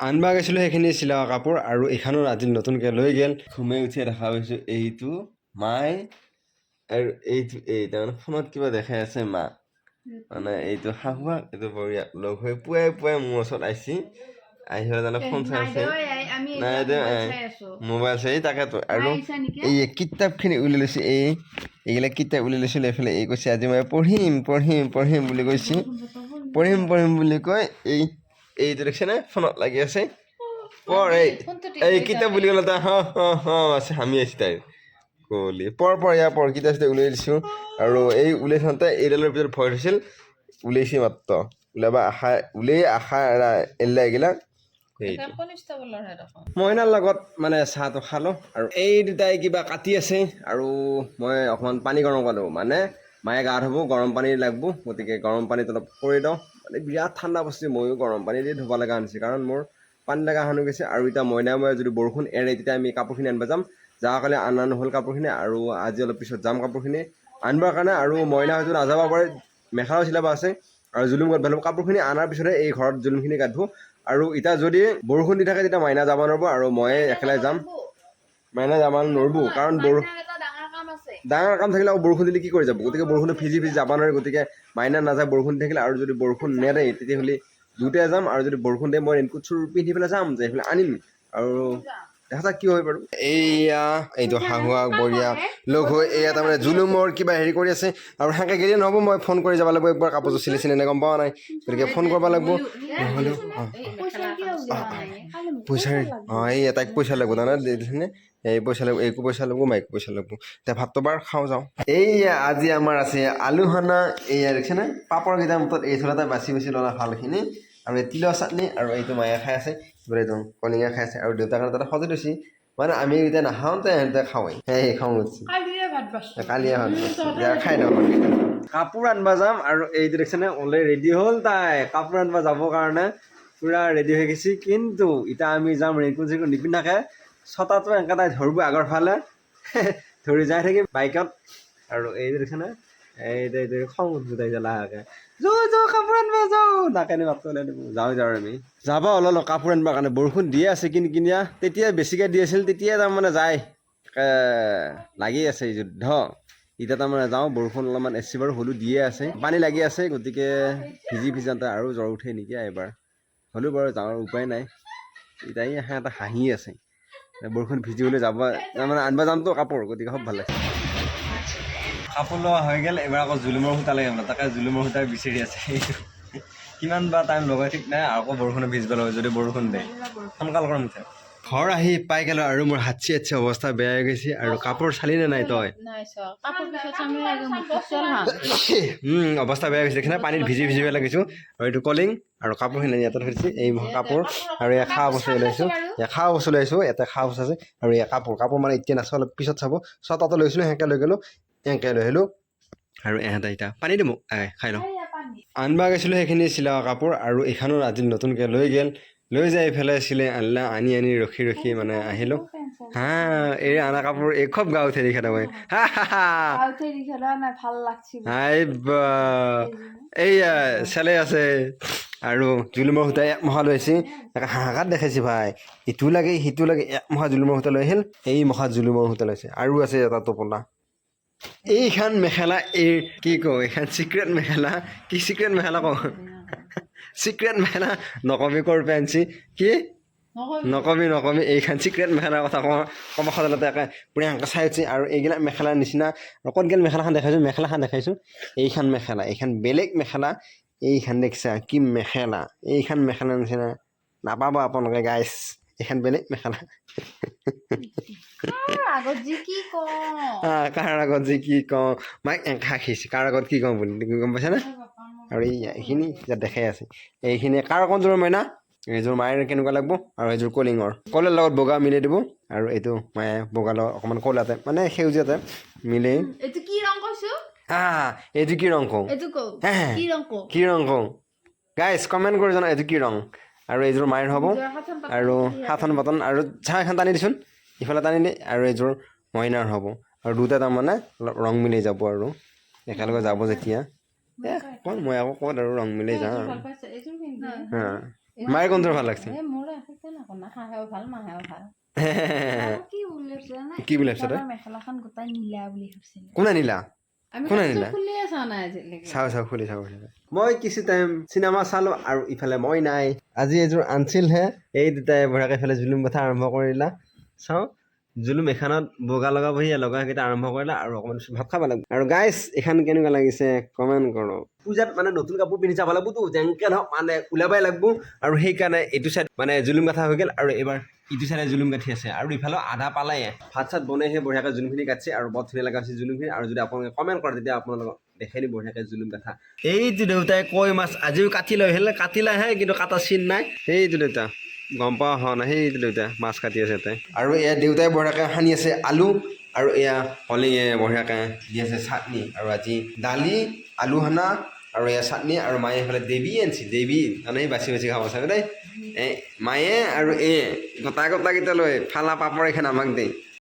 আনবা গৈছিলোঁ সেইখিনি চিলোৱা কাপোৰ আৰু এইখনো আজি নতুনকৈ লৈ গ'ল। ঘুমে উঠিয়ে দেখা পাইছোঁ এইটো মাই আৰু এইটো এই তাৰমানে ফোনত কিবা দেখাই আছে মা। মানে এইটো শাহুৱাক এইটো বঢ়িয়া লগ হৈ পুৱাই পুৱাই মোৰ ওচৰত আহিছি আহি পেলাই তাৰমানে ফোন চাই আছে। নাই মোবাইল চাই তাকেতো। আৰু এই কিতাপখিনি উলিয়াই লৈছে এই এইগিলা কিতাপ উলিয়াই লৈছিল এইফালে এই কৈছে আজি মই পঢ়িম পঢ়িম পঢ়িম বুলি কৈছে। পঢ়িম পঢ়িম বুলি কৈ এই এইটো দেখিছেনে ফোনত লাগি আছে। পঢ় এই এই কিতাপ বুলি ক'লে তাই হ হ হ আছে হামি আছে তাইৰ। কলি পঢ় পঢ় ইয়াৰ পঢ় কিতাপ চিতাপ উলিয়াই দিছোঁ। আৰু এই উলিয়াই থওঁতে এইডালৰ ভিতৰত ভয় থৈছিল উলিয়াইছে মাত্ৰ। ওলাবা আশা উলিয়াই আশা এৰা এৰিলা সেইটো। মইনাৰ লগত মানে চাহটো খালোঁ। আৰু এই দুটাই কিবা কাটি আছে আৰু মই অকণমান পানী গৰম পালোঁ মানে মায়ে গা ধুব, গৰম পানী লাগিব, গতিকে গৰম পানীত অলপ কৰি দিওঁ মানে বিৰাট ঠাণ্ডা বস্তু, ময়ো গৰম পানী দি ধুব লগা হৈছে, কাৰণ মোৰ পানী লগা হৈ গৈছে আৰু এতিয়া মইনাই মই যদি বৰষুণ এৰে, তেতিয়া আমি কাপোৰখিনি আনিব যাম। যোৱাকালি অনা নহ'ল কাপোৰখিনি আৰু আজি অলপ পিছত যাম কাপোৰখিনি আনিবৰ কাৰণে আৰু মইনা হয়তো নাযাব পাৰে মেখেলাও চিলাব আছে আৰু জুলুম গাত ভালো কাপোৰখিনি অনাৰ পিছতহে এই ঘৰত জুলুমখিনি গাত ধুওঁ আৰু এতিয়া যদি বৰষুণ দি থাকে, তেতিয়া মাইনা যাব নোৱাৰিব আৰু ময়ে একেলাই যাম। মাইনা যাব নোৱাৰিব, কাৰণ বৰ ডাঙৰ কাম থাকিলে আকৌ বৰষুণ দিলে কি কৰি যাব? গতিকে বৰষুণে ভিজি ভিজি যাব নোৱাৰে, গতিকে মাইনা নাযায়, বৰষুণ থাকিলে আৰু যদি বৰষুণ নেৰে তেতিয়াহ'লে দুটাই যাম আৰু যদি বৰষুণ দিয়ে, মই ৰেইনকোট চোৰ পিন্ধি পেলাই যাম যে, সেইফালে আনিম। আৰু দেখা যাক কি হয় বাৰু। এইয়া এইটো শাহুৱাক বঢ়িয়া লগ হৈ এয়া তাৰমানে জুলুমৰ কিবা হেৰি কৰি আছে। আৰু সেনেকৈ গেলি নহ'ব মই ফোন কৰি যাব লাগিব একবাৰ কাপোৰযোৰ চিলাইছে নে গম পোৱা নাই। গতিকে ফোন কৰিব লাগিব। নহ'লেও অঁ। পইচা অঁ এই এটাইক পইচা লাগিব তাৰমানে এই পইচা লাগিব এইকো পইচা লাগিব মাইকো পইচা লাগিব। এতিয়া ভাতটো বাৰু খাওঁ যাওঁ। এইয়া আজি আমাৰ আছে আলু সনা এইয়া দেখিছেনে পাপৰকেইটা মুঠত এই চোলাতে বাচি বাচি ল'লা ভালখিনি। আৰু এই তিলৰ চাটনি আৰু এইটো মায়ে খাই আছে। এইটো কলিঙা খাই আছে আৰু দেউতাৰ কাৰণে তাতে সজাই থৈছে মানে আমি এতিয়া নাখাওঁতে সিহঁতে খাওঁৱেই। সেই খাওঁ উঠছি। কালিয়ে ভাত। খাই দিওঁ কাপোৰ আনবা যাম আৰু এইটো দেখিছেনে অলৰেডি ৰেডি হ'ল তাই। কাপোৰ আনবা যাবৰ কাৰণে পূৰা ৰেডি হৈ গৈছে। কিন্তু এতিয়া আমি যাম ৰেইনকোট চেইনকোট নিপিন্ধাকে। ছটাটো এনেকৈ তাই ধৰিব আগৰ ফালে। ধৰি যাই থাকি বাইকত। আৰু এই এইটো খং কাপোৰ আনিব যাওঁ যাওঁ যাওঁ আমি। কাপোৰ কাৰণে। বৰষুণ দিয়ে আছে কিন কিনিয়া তেতিয়া বেছিকৈ দি আছিল তেতিয়াই তাৰমানে যায়। লাগি আছে এই যুদ্ধ। এতিয়া তাৰমানে যাওঁ বৰষুণ অলপমান এচি বাৰু হ'লেও দিয়ে আছে। পানী লাগি আছে গতিকে ভিজি ভিজাওঁতে আৰু জ্বৰ উঠে নেকি এবাৰ হ'লেও বাৰু যাওঁ উপায় নাই। এতিয়া এই এটা হাঁহি আছে। বৰষুণ ভিজিবলৈ যাব মানে আনিব যামতো কাপোৰ, গতিকে খুব ভালো লাগিছে। কাপোৰ লোৱা হৈ গ'ল, এবাৰ আকৌ জুলুমৰ সূতা লাগে মানে তাকে জুলুমৰ সূতা বিচাৰি আছে। কিমান বা টাইম লগাই, ঠিক নাই আকৌ বৰষুণে ভিজিব লাগে, যদি বৰষুণ দিয়ে। সোনকাল কৰা মুঠে ঘৰ আহি পাই গ'লো আৰু মোৰ হাতচি হাতচি অৱস্থা বেয়া হৈ গৈছে আৰু কাপোৰ চালি নে নাই তই? অৱস্থা বেয়া গৈছে দেখিনা পানীত ভিজি ভিজি পেলাই গৈছোঁ। আৰু এইটো কলিং আৰু কাপোৰখিনি ইয়াতে থৈছে এই কাপোৰ। আৰু এয়া খোৱা বস্তু ওলাইছোঁ এয়া খোৱা বস্তু লৈছোঁ ইয়াতে খোৱা বস্তু আছে। আৰু এয়া কাপোৰ। কাপোৰ মানে এতিয়া নাচাওঁ অলপ পিছত চাব। ছটাটো লৈছিলোঁ সেনেকৈ লৈ গ'লোঁ। এনেকৈ লৈ আহিলোঁ। আৰু এহেঁতে এতিয়া পানী দিম। খাই লওঁ। আনবা গৈছিলোঁ সেইখিনি চিলোৱা কাপোৰ। আৰু এইখনো আজি নতুনকৈ লৈ গ'ল। লৈ যাই ইফালে চিলাই আনিলা আনি আনি ৰখি ৰখি মানে আহিলোঁ। হা এই আনা কাপোৰ এই খুব গা উঠে দেখা মই হাই চেলে আছে। আৰু জুলুমৰ সূতা এক মহা লৈ আহিছে। তাকে হাহাকাত দেখাইছে ভাই। ইটো লাগে সিটো লাগে এক মহা জুলুমৰ সূতা লৈ আহিল। এই মহা জুলুমৰ সূতা লৈছে আৰু আছে এটা টোপোলা। এইখন মেখেলা এই কি কওঁ এইখন চিক্ৰেট মেখেলা। কি চিক্ৰেট মেখেলা কওঁ? চিক্ৰেট মেখেলা নকবি কৰ পেঞ্চি কি নকবি নকবি এইখন চিক্ৰেট মেখেলাৰ কথা কওঁ ক'ব সদালতে একে প্ৰিয়ংকা চাই উঠি আৰু এইগিলা মেখেলাৰ নিচিনা আৰু ক'ত গেল মেখেলাখন দেখাইছোঁ মেখেলাখন দেখাইছোঁ এইখন মেখেলা এইখন বেলেগ মেখেলা এইখন দেখিছা কি মেখেলা এইখন মেখেলাৰ নিচিনা নাপাব আপোনালোকে গাইছ এইখন বেলেগ মেখেলা কাৰ আগত যে কি কওঁ মাইক এনেকা খাইছে কাৰ আগত কি কওঁ বুলি গম পাইছানে আৰু এই এইখিনি ইয়াত দেখাই আছে। এইখিনি কাৰ কোনযোৰ মাইনা? এইযোৰ মায়েৰ কেনেকুৱা লাগিব? আৰু এইযোৰ কলিঙৰ। কলৰ লগত বগা মিলাই দিব। আৰু এইটো মায়ে বগা লগত অকণমান ক'লাতে মানে সেউজীয়াতে মিলাই এইটো কি ৰং কৈছো? আহ এইটো কি ৰং কওঁ। কি ৰং কওঁ? কি ৰং কওঁ? গাইজ কমেণ্ট কৰি জনা এইটো কি ৰং। আৰু এইযোৰ মায়েৰ হ'ব। আৰু সাতখন বটন আৰু চাহ এখন টানি দিচোন। ইফালে টানি দি আৰু এইযোৰ মইনাৰ হ'ব। আৰু দুটা তাৰমানে ৰং মিলাই যাব আৰু। একেলগে যাব যেতিয়া। ক'ত মই আকৌ ক'ত আৰু ৰং মিলাই যাওঁ। হা। মায়ের কোনটো ভালো লাগছে? কি বুলি ভাবিছ তই কোনে নিলা? কোনে নিলে? চাওঁ চাওঁ খুলি চাওঁ মই কিছু টাইম চিনেমা চালোঁ আৰু ইফালে মই নাই। আজি এযোৰ আনিছিলহে। এই দুটাই বঢ়িয়াকৈ ইফালে জুলুম কথা আৰম্ভ কৰিলা। চাওঁ। জুলুম এখনত বগা লগাবহি লগাকেইটা আৰম্ভ কৰিলা আৰু অকণমান ভাত খাব লাগিব। আৰু গাইছ এইখন কেনেকুৱা লাগিছে কমেণ্ট কৰক। পূজাত মানে নতুন কাপোৰ পিন্ধি যাব লাগিবতো যেনেকৈ ধৰক মানে ওলাবই লাগিব। আৰু সেইকাৰণে এইটো চাইড মানে জুলুম গাঠা হৈ গ'ল। আৰু এইবাৰ ইটো চাইডে জুলুম গাঠি আছে। আৰু ইফালেও আধা পালাই ভাত চাত বনাই সেই বঢ়িয়াকৈ জুলুমখিনি কাটিছে আৰু বৰ ধুনীয়া লগা হৈছে জুলুমখিনি। আৰু যদি আপোনালোকে কমেণ্ট কৰে তেতিয়া আপোনালোকক দেখাই দিম বঢ়িয়াকৈ জুলুম গাঠা এইটো দেউতাই কৈ মাছ, আজিও কাটি লৈ আহিলে কাটিলেহে, কিন্তু কাটা চিন নাই। সেইটো দেউতা। গম পোৱা হোৱা নাই সেইটো দেউতা মাছ কাটি আছে তাই আৰু এয়া দেউতাই বঢ়িয়াকৈ সানি আছে আলু আৰু এয়া কলিঙে বঢ়িয়াকৈ দি আছে চাটনি আৰু আজি দালি আলু সানা আৰু এয়া চাটনি আৰু মায়ে এইফালে দেৱী আনিছে দেৱী মানে বাচি বাচি খাব চাগে দেই। এই মায়ে আৰু এই গোটা গোটাকেইটা লৈ ফালা পাপৰ এইখন আমাক দেই